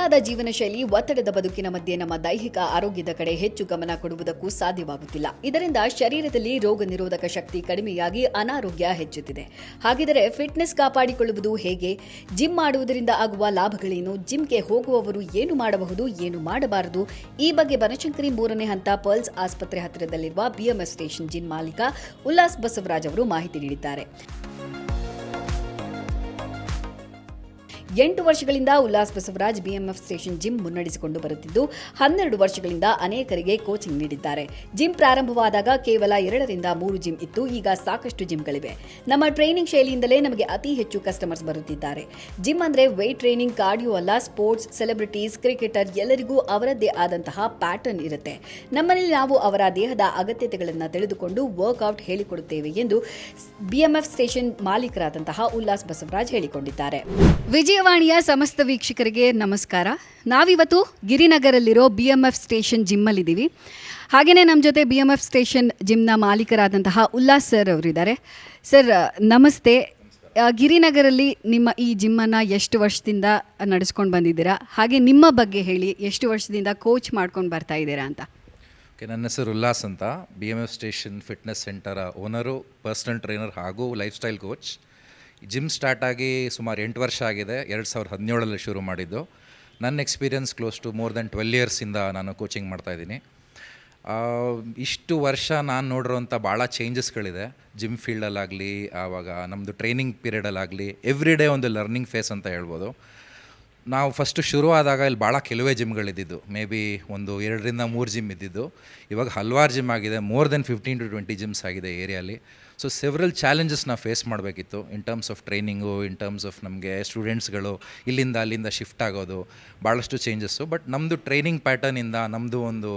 ಬದಲಾದ ಜೀವನ ಶೈಲಿ ಒತ್ತಡದ ಬದುಕಿನ ಮಧ್ಯೆ ನಮ್ಮ ದೈಹಿಕ ಆರೋಗ್ಯದ ಕಡೆ ಹೆಚ್ಚು ಗಮನ ಕೊಡುವುದಕ್ಕೂ ಸಾಧ್ಯವಾಗುತ್ತಿಲ್ಲ. ಇದರಿಂದ ಶರೀರದಲ್ಲಿ ರೋಗ ನಿರೋಧಕ ಶಕ್ತಿ ಕಡಿಮೆಯಾಗಿ ಅನಾರೋಗ್ಯ ಹೆಚ್ಚುತ್ತಿದೆ. ಹಾಗಿದರೆ ಫಿಟ್ನೆಸ್ ಕಾಪಾಡಿಕೊಳ್ಳುವುದು ಹೇಗೆ? ಜಿಮ್ ಮಾಡುವುದರಿಂದ ಆಗುವ ಲಾಭಗಳೇನು? ಜಿಮ್ಗೆ ಹೋಗುವವರು ಏನು ಮಾಡಬಹುದು, ಏನು ಮಾಡಬಾರದು? ಈ ಬಗ್ಗೆ ಬನಶಂಕರಿ ಮೂರನೇ ಹಂತ ಪರ್ಲ್ಸ್ ಆಸ್ಪತ್ರೆ ಹತ್ತಿರದಲ್ಲಿರುವ ಬಿಎಂಎಸ್ ಸ್ಟೇಷನ್ ಜಿಮ್ ಮಾಲೀಕ ಉಲ್ಲಾಸ್ ಬಸವರಾಜ್ ಅವರು ಮಾಹಿತಿ ನೀಡಿದ್ದಾರೆ. ಎಂಟು ವರ್ಷಗಳಿಂದ Ullas Basavaraj BMF station gym ಮುನ್ನಡೆಸಿಕೊಂಡು ಬರುತ್ತಿದ್ದು, ಹನ್ನೆರಡು ವರ್ಷಗಳಿಂದ ಅನೇಕರಿಗೆ ಕೋಚಿಂಗ್ ನೀಡಿದ್ದಾರೆ. ಜಿಮ್ ಪ್ರಾರಂಭವಾದಾಗ ಕೇವಲ ಎರಡರಿಂದ ಮೂರು ಜಿಮ್ ಇತ್ತು, ಈಗ ಸಾಕಷ್ಟು ಜಿಮ್ಗಳಿವೆ. ನಮ್ಮ ಟ್ರೈನಿಂಗ್ ಶೈಲಿಯಿಂದಲೇ ನಮಗೆ ಅತಿ ಹೆಚ್ಚು ಕಸ್ಟಮರ್ಸ್ ಬರುತ್ತಿದ್ದಾರೆ. ಜಿಮ್ ಅಂದ್ರೆ ವೆಯ್ಟ್ ಟ್ರೈನಿಂಗ್, ಕಾರ್ಡಿಯೋ ಅಲ್ಲ, ಸ್ಪೋರ್ಟ್ಸ್, ಸೆಲೆಬ್ರಿಟೀಸ್, ಕ್ರಿಕೆಟರ್ ಎಲ್ಲರಿಗೂ ಅವರದ್ದೇ ಆದಂತಹ ಪ್ಯಾಟರ್ನ್ ಇರುತ್ತೆ. ನಮ್ಮಲ್ಲಿ ನಾವು ಅವರ ದೇಹದ ಅಗತ್ಯತೆಗಳನ್ನು ತಿಳಿದುಕೊಂಡು ವರ್ಕ್ಔಟ್ ಹೇಳಿಕೊಡುತ್ತೇವೆ ಎಂದು ಬಿಎಂಎಫ್ ಸ್ಟೇಷನ್ ಮಾಲೀಕರಾದಂತಹ ಉಲ್ಲಾಸ್ ಬಸವರಾಜ್ ಹೇಳಿಕೊಂಡಿದ್ದಾರೆ. ವಿಜಯವಾಣಿಯ ಸಮಸ್ತ ವೀಕ್ಷಕರಿಗೆ ನಮಸ್ಕಾರ. ನಾವಿವತ್ತು ಗಿರಿನಗರಲ್ಲಿರೋ ಬಿ ಎಂ ಎಫ್ ಸ್ಟೇಷನ್ ಜಿಮ್ಮಲ್ಲಿದ್ದೀವಿ. ಹಾಗೆಯೇ ನಮ್ಮ ಜೊತೆ ಬಿ ಎಂ ಎಫ್ ಸ್ಟೇಷನ್ ಜಿಮ್ನ ಮಾಲೀಕರಾದಂತಹ ಉಲ್ಲಾಸ್ ಸರ್ ಅವರಿದ್ದಾರೆ. ಸರ್, ನಮಸ್ತೆ. ಗಿರಿನಗರಲ್ಲಿ ನಿಮ್ಮ ಈ ಜಿಮ್ಮನ್ನು ಎಷ್ಟು ವರ್ಷದಿಂದ ನಡೆಸ್ಕೊಂಡು ಬಂದಿದ್ದೀರಾ? ಹಾಗೆ ನಿಮ್ಮ ಬಗ್ಗೆ ಹೇಳಿ, ಎಷ್ಟು ವರ್ಷದಿಂದ ಕೋಚ್ ಮಾಡ್ಕೊಂಡು ಬರ್ತಾ ಇದ್ದೀರಾ ಅಂತ. ಓಕೆ, ನನ್ನ ಹೆಸರು ಉಲ್ಲಾಸ್ ಅಂತ. B M F station fitness ಸೆಂಟರ owner personal trainer ಹಾಗೂ lifestyle coach gym start ಆಗಿ ಸುಮಾರು ಎಂಟು ವರ್ಷ ಆಗಿದೆ, ಎರಡು ಸಾವಿರದ ಹದಿನೇಳಲ್ಲಿ ಶುರು ಮಾಡಿದ್ದು. ನನ್ನ experience close to more than twelve ಇಯರ್ಸಿಂದ ನಾನು ಕೋಚಿಂಗ್ ಮಾಡ್ತಾಯಿದ್ದೀನಿ ಇಷ್ಟು ವರ್ಷ ನಾನು ನೋಡಿರೋಂಥ ಭಾಳ ಚೇಂಜಸ್ಗಳಿದೆ. ಜಿಮ್ ಫೀಲ್ಡಲ್ಲಾಗಲಿ, ಆವಾಗ ನಮ್ಮದು ಟ್ರೈನಿಂಗ್ ಪೀರಿಯಡಲ್ಲಾಗಲಿ, ಎವ್ರಿ ಡೇ ಒಂದು ಲರ್ನಿಂಗ್ ಫೇಸ್ ಅಂತ ಹೇಳ್ಬೋದು. ನಾವು ಫಸ್ಟು ಶುರುವಾದಾಗ ಇಲ್ಲಿ ಭಾಳ ಕೆಲವೇ ಜಿಮ್ಗಳಿದ್ದಿದ್ದು ಮೇ ಬಿ ಒಂದು ಎರಡರಿಂದ ಮೂರು ಜಿಮ್ ಇದ್ದಿದ್ದು. ಇವಾಗ ಹಲವಾರು ಜಿಮ್ ಆಗಿದೆ. More than fifteen to twenty gyms ಆಗಿದೆ ಏರಿಯಾಲಿ ಸೊ ಸೆವ್ರಲ್ ಚಾಲೆಂಜಸ್ನ ಫೇಸ್ ಮಾಡಬೇಕಿತ್ತು. In terms of training in terms of ನಮಗೆ ಸ್ಟೂಡೆಂಟ್ಸ್ಗಳು ಇಲ್ಲಿಂದ ಅಲ್ಲಿಂದ ಶಿಫ್ಟ್ ಆಗೋದು ಭಾಳಷ್ಟು ಚೇಂಜಸ್ಸು ಬಟ್ ನಮ್ಮದು ಟ್ರೈನಿಂಗ್ ಪ್ಯಾಟರ್ನಿಂದ ನಮ್ಮದು ಒಂದು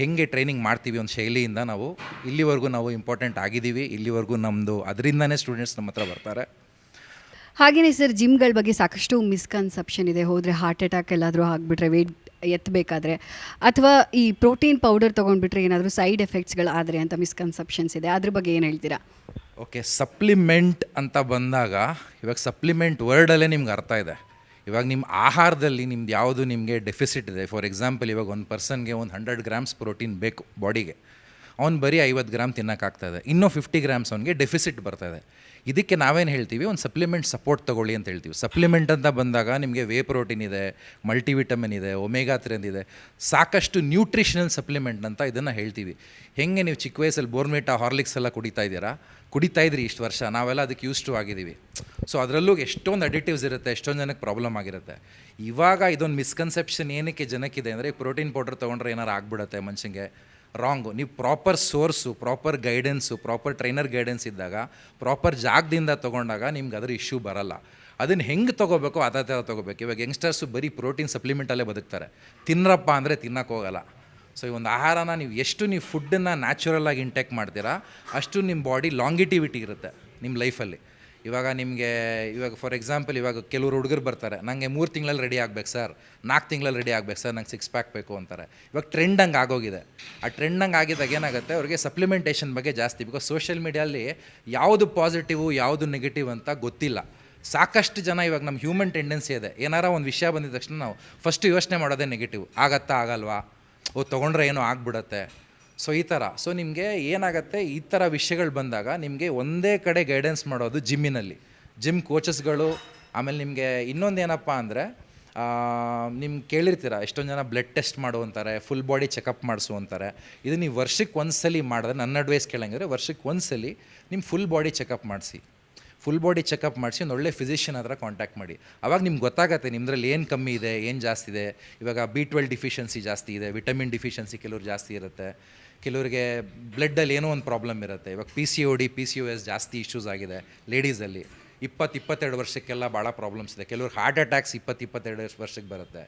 ಹೆಂಗೆ ಟ್ರೈನಿಂಗ್ ಮಾಡ್ತೀವಿ ಒಂದು ಶೈಲಿಯಿಂದ ನಾವು ಇಲ್ಲಿವರೆಗೂ ನಾವು ಇಂಪಾರ್ಟೆಂಟ್ ಆಗಿದ್ದೀವಿ. ಇಲ್ಲಿವರೆಗೂ ನಮ್ಮದು ಅದರಿಂದನೇ ಸ್ಟೂಡೆಂಟ್ಸ್ ನಮ್ಮ ಹತ್ರ ಬರ್ತಾರೆ. ಹಾಗೆಯೇ ಸರ್, ಜಿಮ್ಗಳ ಬಗ್ಗೆ ಸಾಕಷ್ಟು ಮಿಸ್ಕನ್ಸೆಪ್ಷನ್ ಇದೆ. ಹೋದರೆ ಹಾರ್ಟ್ ಅಟ್ಯಾಕ್ ಎಲ್ಲಾದರೂ ಆಗಿಬಿಟ್ರೆ ವೆಯ್ಟ್ ಎತ್ತಬೇಕಾದ್ರೆ ಅಥವಾ ಈ ಪ್ರೋಟೀನ್ ಪೌಡರ್ ತೊಗೊಂಡ್ಬಿಟ್ರೆ ಏನಾದರೂ ಸೈಡ್ ಎಫೆಕ್ಟ್ಸ್ಗಳಾದರೆ ಅಂತ ಮಿಸ್ಕನ್ಸೆಪ್ಷನ್ಸ್ ಇದೆ. ಅದ್ರ ಬಗ್ಗೆ ಏನು ಹೇಳ್ತೀರಾ? ಓಕೆ ಸಪ್ಲಿಮೆಂಟ್ ಅಂತ ಬಂದಾಗ, ಇವಾಗ ಸಪ್ಲಿಮೆಂಟ್ ವರ್ಡಲ್ಲೇ ನಿಮ್ಗೆ ಅರ್ಥ ಇದೆ. ಇವಾಗ ನಿಮ್ಮ ಆಹಾರದಲ್ಲಿ ನಿಮ್ದು ಯಾವುದು ನಿಮಗೆ ಡೆಫಿಸಿಟ್ ಇದೆ. ಫಾರ್ ಎಕ್ಸಾಂಪಲ್ ಇವಾಗ ಒಂದು ಪರ್ಸನ್ಗೆ ಒಂದು ಹಂಡ್ರೆಡ್ ಗ್ರಾಮ್ಸ್ ಪ್ರೋಟೀನ್ ಬೇಕು ಬಾಡಿಗೆ ಅವ್ನು ಬರೀ ಐವತ್ತು ಗ್ರಾಮ್ ತಿನ್ನೋಕ್ಕಾಗ್ತದೆ ಇನ್ನೂ ಫಿಫ್ಟಿ ಗ್ರಾಮ್ಸ್ ಅವ್ನಿಗೆ ಡೆಫಿಸಿಟ್ ಬರ್ತಾಯಿದೆ ಇದಕ್ಕೆ ನಾವೇನು ಹೇಳ್ತೀವಿ? ಒಂದು ಸಪ್ಲಿಮೆಂಟ್ ಸಪೋರ್ಟ್ ತೊಗೊಳ್ಳಿ ಅಂತ ಹೇಳ್ತೀವಿ. ಸಪ್ಲಿಮೆಂಟ್ ಅಂತ ಬಂದಾಗ ನಿಮಗೆ ವೇ ಪ್ರೋಟೀನ್ ಇದೆ ಮಲ್ಟಿವಿಟಮಿನ್ ಇದೆ ಒಮೆಗಾ ತ್ರೀ ಇದೆ ಸಾಕಷ್ಟು ನ್ಯೂಟ್ರಿಷನಲ್ ಸಪ್ಲಿಮೆಂಟ್ ಅಂತ ಇದನ್ನು ಹೇಳ್ತೀವಿ. ಹೆಂಗೆ ನೀವು ಚಿಕ್ಕ ವಯಸ್ಸಲ್ಲಿ ಬೋರ್ಮೇಟಾ ಹಾರ್ಲಿಕ್ಸ್ ಎಲ್ಲ ಕುಡಿತಾ ಇದ್ದೀರಾ? ಕುಡಿತಾ ಇದ್ರಿ ಇಷ್ಟು ವರ್ಷ, ನಾವೆಲ್ಲ ಅದಕ್ಕೆ ಯೂಸ್ ಟು ಆಗಿದ್ದೀವಿ. ಸೊ ಅದರಲ್ಲೂ ಎಷ್ಟೊಂದು ಅಡಿಟಿವ್ಸ್ ಇರುತ್ತೆ, ಎಷ್ಟೊಂದು ಜನಕ್ಕೆ ಪ್ರಾಬ್ಲಮ್ ಆಗಿರುತ್ತೆ. ಇವಾಗ ಇದೊಂದು ಮಿಸ್ಕನ್ಸೆಪ್ಷನ್ ಏನಕ್ಕೆ ಜನಕ್ಕಿದೆ ಅಂದರೆ ಪ್ರೋಟೀನ್ ಪೌಡರ್ ತೊಗೊಂಡ್ರೆ ಏನಾರು ಆಗ್ಬಿಡುತ್ತೆ ಮನುಷ್ಯಂಗೆ? ರಾಂಗು ನೀವು proper source proper guidance proper trainer guidance ಇದ್ದಾಗ ಪ್ರಾಪರ್ ಜಾಗದಿಂದ ತೊಗೊಂಡಾಗ ನಿಮ್ಗೆ ಅದರ ಇಶ್ಯೂ ಬರಲ್ಲ. ಅದನ್ನು ಹೆಂಗೆ ತೊಗೋಬೇಕು ಅದೇ ಥರ ತೊಗೋಬೇಕು. ಇವಾಗ ಯಂಗ್ಸ್ಟರ್ಸು ಬರೀ ಪ್ರೋಟೀನ್ ಸಪ್ಲಿಮೆಂಟಲ್ಲೇ ಬದುಕ್ತಾರೆ. ತಿನ್ನರಪ್ಪ ಅಂದರೆ ತಿನ್ನೋಕ್ಕೋಗಲ್ಲ ಸೊ ಈ ಒಂದು ಆಹಾರನ ನೀವು ಎಷ್ಟು ನೀವು ಫುಡ್ಡನ್ನು ನ್ಯಾಚುರಲ್ಲಾಗಿ ಇಂಟೇಕ್ ಮಾಡ್ತೀರಾ, ಅಷ್ಟು ನಿಮ್ಮ ಬಾಡಿ ಲಾಂಗಿಟಿವಿಟಿ ಇರುತ್ತೆ ನಿಮ್ಮ ಲೈಫಲ್ಲಿ ಇವಾಗ ನಿಮಗೆ, ಇವಾಗ ಫಾರ್ ಎಕ್ಸಾಂಪಲ್ ಇವಾಗ ಕೆಲವರು ಹುಡುಗರು ಬರ್ತಾರೆ ನನಗೆ ಮೂರು ತಿಂಗಳಲ್ಲಿ ರೆಡಿ ಆಗ್ಬೇಕು ಸರ್ ನಾಲ್ಕು ತಿಂಗಳಲ್ಲಿ ರೆಡಿ ಆಗ್ಬೇಕು ಸರ್ ನಂಗೆ ಸಿಕ್ಸ್ ಪ್ಯಾಕ್ ಬೇಕು ಅಂತಾರೆ. ಇವಾಗ ಟ್ರೆಂಡ್ ಹಂಗೆ ಆಗೋಗಿದೆ. ಆ ಟ್ರೆಂಡ್ ಹಂಗೆ ಆಗಿದ್ದಾಗ ಏನಾಗುತ್ತೆ, ಅವ್ರಿಗೆ ಸಪ್ಲಿಮೆಂಟೇಷನ್ ಬಗ್ಗೆ ಜಾಸ್ತಿ ಬಿಕಾಸ್ ಸೋಷಿಯಲ್ ಮೀಡಿಯಲ್ಲಿ ಯಾವುದು ಪಾಸಿಟಿವು ಯಾವುದು ನೆಗೆಟಿವ್ ಅಂತ ಗೊತ್ತಿಲ್ಲ. ಸಾಕಷ್ಟು ಜನ ಇವಾಗ ನಮ್ಮ ಹ್ಯೂಮನ್ ಟೆಂಡೆನ್ಸಿ ಇದೆ. ಏನಾರ ಒಂದು ವಿಷಯ ಬಂದಿದ ತಕ್ಷಣ ನಾವು ಫಸ್ಟ್ ಯೋಚನೆ ಮಾಡೋದೇ ನೆಗೆಟಿವ್ ಆಗತ್ತಾ, ಆಗಲ್ವಾ? ಓ, ತೊಗೊಂಡ್ರೆ ಏನೋ ಆಗ್ಬಿಡತ್ತೆ. ಸೊ ಈ ಥರ ಸೊ ನಿಮಗೆ ಏನಾಗುತ್ತೆ? ಈ ಥರ ವಿಷಯಗಳು ಬಂದಾಗ ನಿಮಗೆ ಒಂದೇ ಕಡೆ ಗೈಡೆನ್ಸ್ ಮಾಡೋದು ಜಿಮ್ಮಿನಲ್ಲಿ. ಜಿಮ್ ಕೋಚಸ್ಗಳು ಆಮೇಲೆ ನಿಮಗೆ ಇನ್ನೊಂದು ಏನಪ್ಪ ಅಂದರೆ ನಿಮ್ಗೆ ಕೇಳಿರ್ತೀರ, ಎಷ್ಟೊಂದು ಜನ ಬ್ಲಡ್ ಟೆಸ್ಟ್ ಮಾಡು ಅಂತಾರೆ ಫುಲ್ ಬಾಡಿ ಚೆಕಪ್ ಮಾಡಿಸು ಅಂತಾರೆ. ಇದು ನೀವು ವರ್ಷಕ್ಕೆ ಒಂದ್ಸಲಿ ಮಾಡಿದ್ರೆ ನನ್ನ ಅಡ್ವೈಸ್ ಕೇಳಂಗಿದ್ರೆ ವರ್ಷಕ್ಕೆ ಒಂದ್ಸಲಿ ನಿಮ್ಮ ಫುಲ್ ಬಾಡಿ ಚೆಕಪ್ ಮಾಡಿಸಿ. ಫುಲ್ ಬಾಡಿ ಚೆಕಪ್ ಮಾಡಿಸಿ, ಒಂದು ಒಳ್ಳೆ ಫಿಸಿಷಿಯನ್ ಹತ್ರ ಕಾಂಟ್ಯಾಕ್ಟ್ ಮಾಡಿ. ಅವಾಗ ನಿಮ್ಗೆ ಗೊತ್ತಾಗತ್ತೆ ನಿಮ್ಮದ್ರಲ್ಲಿ ಏನು ಕಮ್ಮಿ ಇದೆ, ಏನು ಜಾಸ್ತಿ ಇದೆ. ಇವಾಗ ಬಿ ಟ್ವೆಲ್ ಡಿಫಿಷಿಯನ್ಸಿ ಜಾಸ್ತಿ ಇದೆ ವಿಟಮಿನ್ ಡಿಫಿಷಿಯನ್ಸಿ ಕೆಲವ್ರು ಜಾಸ್ತಿ ಇರುತ್ತೆ. ಕೆಲವರಿಗೆ ಬ್ಲಡ್ಡಲ್ಲಿ ಏನೋ ಒಂದು ಪ್ರಾಬ್ಲಮ್ ಇರುತ್ತೆ. ಇವಾಗ P C O D P C U S ಜಾಸ್ತಿ ಇಶ್ಯೂಸ್ ಆಗಿದೆ ಲೇಡೀಸಲ್ಲಿ ಇಪ್ಪತ್ತು ಇಪ್ಪತ್ತೆರಡು ವರ್ಷಕ್ಕೆಲ್ಲ ಭಾಳ ಪ್ರಾಬ್ಲಮ್ಸ್ ಇದೆ. ಕೆಲವ್ರಿಗೆ ಹಾರ್ಟ್ ಅಟ್ಯಾಕ್ಸ್ ಇಪ್ಪತ್ತು ಇಪ್ಪತ್ತೆರಡು ವರ್ಷಕ್ಕೆ ಬರುತ್ತೆ.